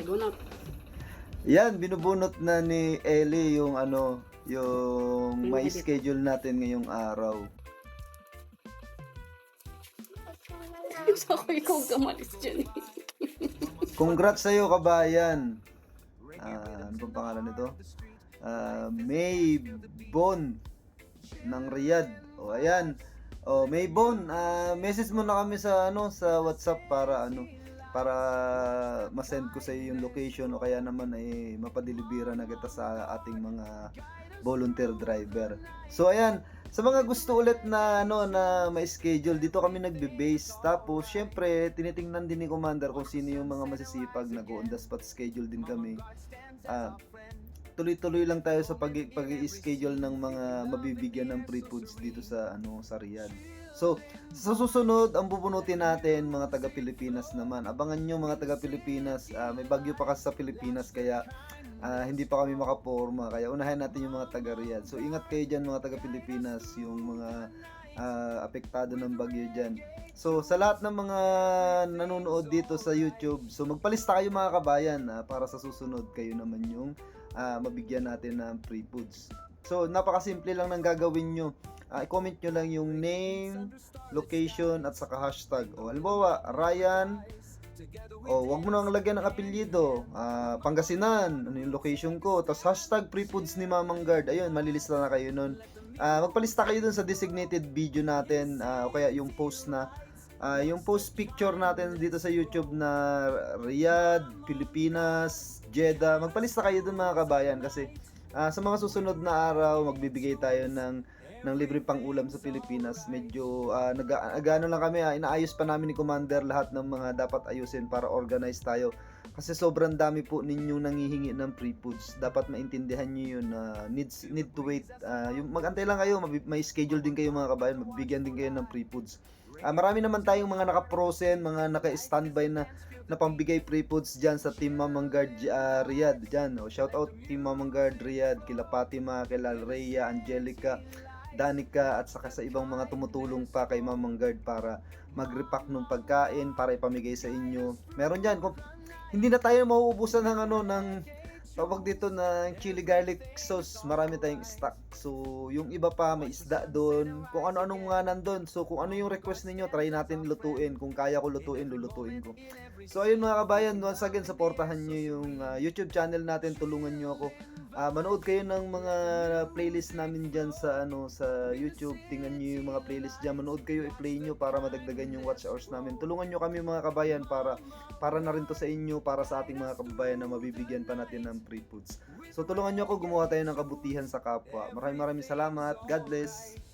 Bunot. Yan, binubunot na ni Ellie yung ano, yung may schedule natin ngayong araw. Gusto ko ikaw kamalis dyan eh. Congrats sa'yo, kabayan. Ah, ano bang pangalan nito? Ah, May Bon ng Riyadh. O ayan. O May Bon, ah, message mo na kami sa ano sa WhatsApp para ano para ma-send ko sa iyo yung location o kaya naman ay mapadilibira na kita sa ating mga volunteer driver. So ayan, sa mga gusto ulit na ano na may schedule dito kami nagbe-base. Tapos syempre tinitingnan din ni Commander kung sino yung mga masisipag nag-on the spot schedule din kami. Ah, tuloy-tuloy lang tayo sa pag pag-schedule ng mga mabibigyan ng free foods dito sa ano sa Riyadh. So, sa susunod, ang bubunutin natin mga taga Pilipinas naman. Abangan nyo mga taga Pilipinas. Ah, may bagyo pa kasi sa Pilipinas kaya ah, hindi pa kami makaporma. Kaya unahin natin yung mga taga Riyadh. So, ingat kayo dyan mga taga Pilipinas, yung mga ah, apektado ng bagyo dyan. So, sa lahat ng mga nanonood dito sa YouTube, so magpalista kayo mga kabayan ah, para sa susunod kayo naman yung ah, mabigyan natin ng free foods. So, napakasimple lang ng gagawin nyo. Ah, i-comment nyo lang yung name, location, at saka hashtag. O, halimbawa, Ryan, o, wag mo nang lagyan ng apelyido. Ah, Pangasinan, ano yung location ko. Tapos hashtag free foods ni Mamang Guard. Ayun, malilista na kayo nun. Ah, magpalista kayo dun sa designated video natin. ah, o kaya yung post na Ah, yung post picture natin dito sa YouTube na Riyadh, Pilipinas, Jeddah, magpalista kayo dun mga kabayan kasi ah, sa mga susunod na araw magbibigay tayo ng ng libre pang ulam sa Pilipinas. Medyo nag nag-ano lang kami, ah, inaayos pa namin ni Commander lahat ng mga dapat ayusin para organize tayo. Kasi sobrang dami po ninyong nangihingi ng free foods. Dapat maintindihan niyo yun na needs need to wait. Ah, yung magantay lang kayo, may schedule din kayo mga kabayan, magbigyan din kayo ng free foods. Ah, marami naman tayong mga naka-frozen, mga naka-standby na na pambigay free foods diyan sa Team Mamang Guard ah, Riyadh diyan. Oh, shout out Team Mamang Guard Riyadh, kila Fatima, kila Rhea, Angelica, Danica at saka sa ibang mga tumutulong pa kay Mamang Guard para mag-repack ng pagkain para ipamigay sa inyo. Meron diyan kung hindi na tayo mauubusan ng ano ng tawag dito ng chili garlic sauce. Marami tayong stock. So, yung iba pa may isda doon. Kung ano-anong nga nandun. So, kung ano yung request ninyo, try natin lutuin. Kung kaya ko lutuin, lulutuin ko. So, ayun mga kabayan, once again, supportahan nyo yung ah, YouTube channel natin. Tulungan nyo ako. Ah, manood kayo ng mga playlist namin dyan sa ano sa YouTube. Tingnan nyo yung mga playlist dyan. Manood kayo, i-play nyo para madagdagan yung watch hours namin. Tulungan nyo kami mga kabayan para para na rin to sa inyo, para sa ating mga kababayan na mabibigyan pa natin ng free foods. So tulungan nyo ako gumawa tayo ng kabutihan sa kapwa. Maraming maraming salamat. God bless.